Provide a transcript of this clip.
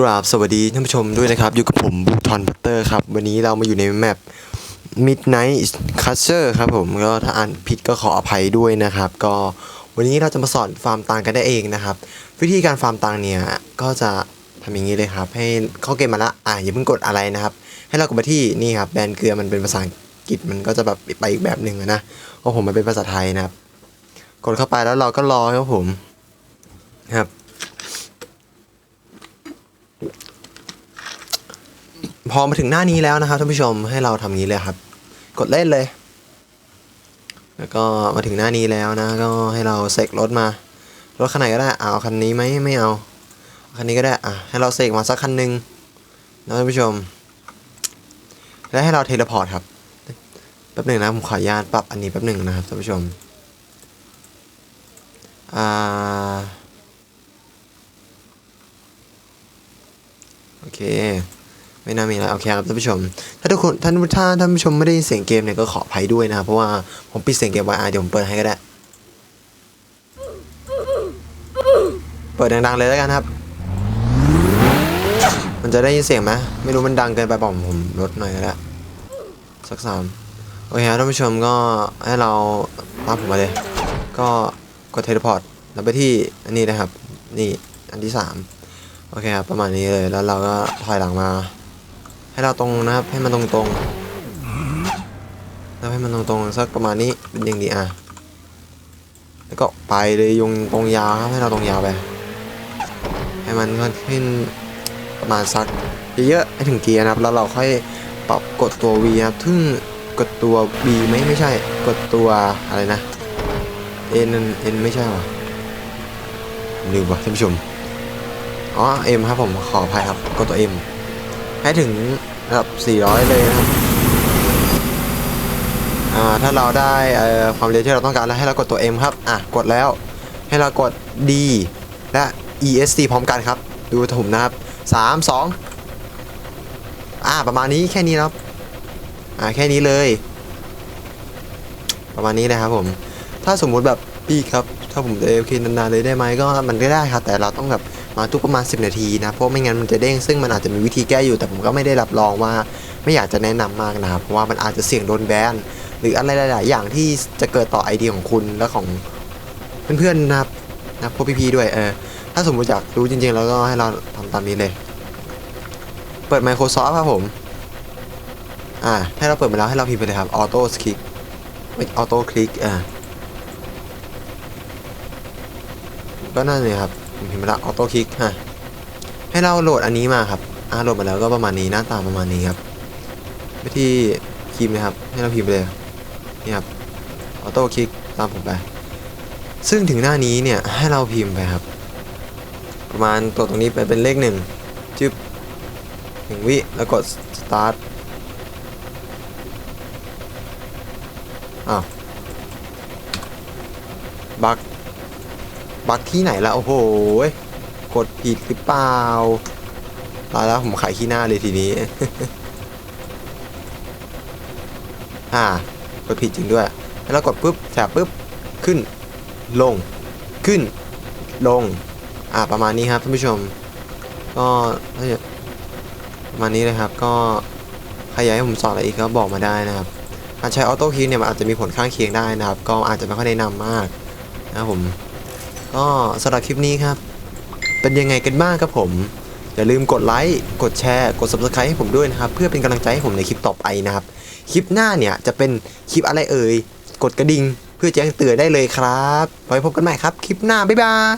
กราบสวัสดีท่านผู้ชมด้วยนะครับ อยู่กับผมบุกทอนพัตเตอร์ครับ วันนี้เรามาอยู่ในแมป Midnight Catcher ครับผม ก็ถ้าอ่านผิดก็ขออภัยด้วยนะครับ ก็วันนี้เราจะมาสอนฟาร์มตังกันได้เองนะครับ วิธีการฟาร์มตังเนี่ย ก็จะทำอย่างนี้เลยครับ ให้เข้าเกมมาละอะอย่าเพิ่งกดอะไรนะครับ ให้เรากดไปที่นี่ครับแบรนด์เกลือมันเป็นภาษาอังกฤษมันก็จะแบบไปอีกแบบหนึ่งนะเพราะผมมันเป็นภาษาไทยนะครับ กดเข้าไปแล้วเราก็รอครับผมครับ พอมาถึงหน้านี้แล้วนะครับท่านผู้ชมให้เราทำอย่างนี้เลยครับ กดเล่นเลย แล้วก็มาถึงหน้านี้แล้วนะ ก็ให้เราเสกรถมารถคันไหนก็ได้เอาคันนี้ไหมไม่เอาคันนี้ก็ได้อะให้เราเสกมาสักคันหนึ่งนะท่านผู้ชม แล้วให้เราเทเลพอร์ตครับแป๊บหนึ่งนะผมขออนุญาตปรับอันนี้แป๊บหนึ่งนะครับท่านผู้ชมอ่าโอเค ไม่น่ามีอะไรโอเคครับท่านผู้ชม ถ้าทุกคนท่านถ้าท่านผู้ชมไม่ได้ยินเสียงเกมเนี่ยก็ขออภัยด้วยนะครับเพราะว่าผมปิดเสียงเกมไว้อะเดี๋ยวผมเปิดให้ก็ได้ เปิดดังๆเลยแล้วกันครับ มันจะได้ยินเสียงไหมไม่รู้มันดังเกินไปบอกผมลดหน่อยก็ได้สักสามโอเคครับท่านผู้ชมก็ให้เราตามผมมาเลย ก็กดเทเลพอร์ตแล้วไปที่อันนี้นะครับ นี่อันที่สามโอเคครับประมาณนี้เลยแล้วเราก็ถอยหลังมา ให้เราตรงนะครับ ให้มันตรงตรงๆแล้วให้มันตรงตรงๆสักประมาณนี้เป็นอย่างดีอะแล้วก็ไปเลยยงตรงยาวครับให้เราตรงยาวไปให้มันขึ้นประมาณสักเยอะๆให้ถึงเกียร์นะครับ แล้วเราค่อยปรับกดตัว V นะครับซึ่งกดตัว B ไหมไม่ใช่ กดตัวอะไรนะ N N ไม่ใช่หรอลืมว่ะท่านผู้ชมอ๋อ M ครับผมขออภัยครับกดตัว M ให้ถึงระดับ 400 เลยนะครับอ่าถ้าเราได้ความเร็วที่เราต้องการแล้วให้เรากดตัว M ครับอะกดแล้ว ให้เรากด D และ ESC พร้อมกันครับ ดูถุมนะครับ 3 2อ่าประมาณนี้แค่นี้ครับอ่าแค่นี้เลย ประมาณนี้นะครับผม ถ้าสมมุติแบบพี่ครับ ถ้าผมจะ AFK นานๆเลยได้ไหมก็มันก็ได้ครับ แต่เราต้องแบบ ทุกประมาณ 10 นาทีนะ เพราะไม่งั้นมันจะเด้งซึ่งมันอาจจะมีวิธีแก้อยู่แต่ผมก็ไม่ได้รับรองว่าไม่อยากจะแนะนำมากนะครับเพราะว่ามันอาจจะเสี่ยงโดนแบนหรืออะไรหลาย ๆ อย่างที่จะเกิดต่อไอเดียของคุณและของเพื่อน ๆ นะครับนะพวกพี่ ๆ ด้วยเออถ้าสมมติอยากรู้จริง ๆ แล้วก็ให้เราทำตามนี้เลย เปิด Microsoft ครับผมอ่าให้เราเปิดมาแล้วให้เราพิมพ์ไปเลยครับ Auto Click ไม่ Auto Click อ่าก็นั่นเลยครับ ผมพิมพ์ไปแล้ว Auto Click ฮะให้เราโหลดอันนี้มาครับอ่าโหลดมาแล้วก็ประมาณนี้หน้าตาประมาณนี้ครับไปที่คีมนะครับ ให้เราพิมพ์ไปเลยนี่ครับ Auto Click ตามผมไป ซึ่งถึงหน้านี้เนี่ยให้เราพิมพ์ไปครับ ประมาณตัวตรงนี้ไปเป็นเลขหนึ่งจึ๊บหนึ่งวิแล้วกด start อ้าวบัก บักที่ไหนละโอ้โหกดผิดหรือเปล่าตายแล้วผมขายขี้หน้าเลยทีนี้ อ่ากดผิดจริงด้วย แล้วกดปุ๊บแถบปุ๊บ ขึ้น ลง ขึ้น ลง อ่า ประมาณนี้ครับท่านผู้ชม ก็ประมาณนี้เลยครับ ก็ใครอยากให้ผมสอนอะไรอีกก็บอกมาได้นะครับ การใช้ออโต้คีย์เนี่ยมันอาจจะมีผลข้างเคียงได้นะครับ ก็อาจจะไม่ค่อยแนะนำมากนะครับผม ก็สำหรับคลิปนี้ครับ เป็นยังไงกันบ้างครับผม อย่าลืมกดไลค์ กดแชร์ กด subscribe ให้ผมด้วยนะครับ เพื่อเป็นกำลังใจให้ผมในคลิปต่อไปนะครับ คลิปหน้าเนี่ยจะเป็นคลิปอะไรเอ่ย กดกระดิ่งเพื่อแจ้งเตือนได้เลยครับ ไว้พบกันใหม่ครับ คลิปหน้า บ๊ายบาย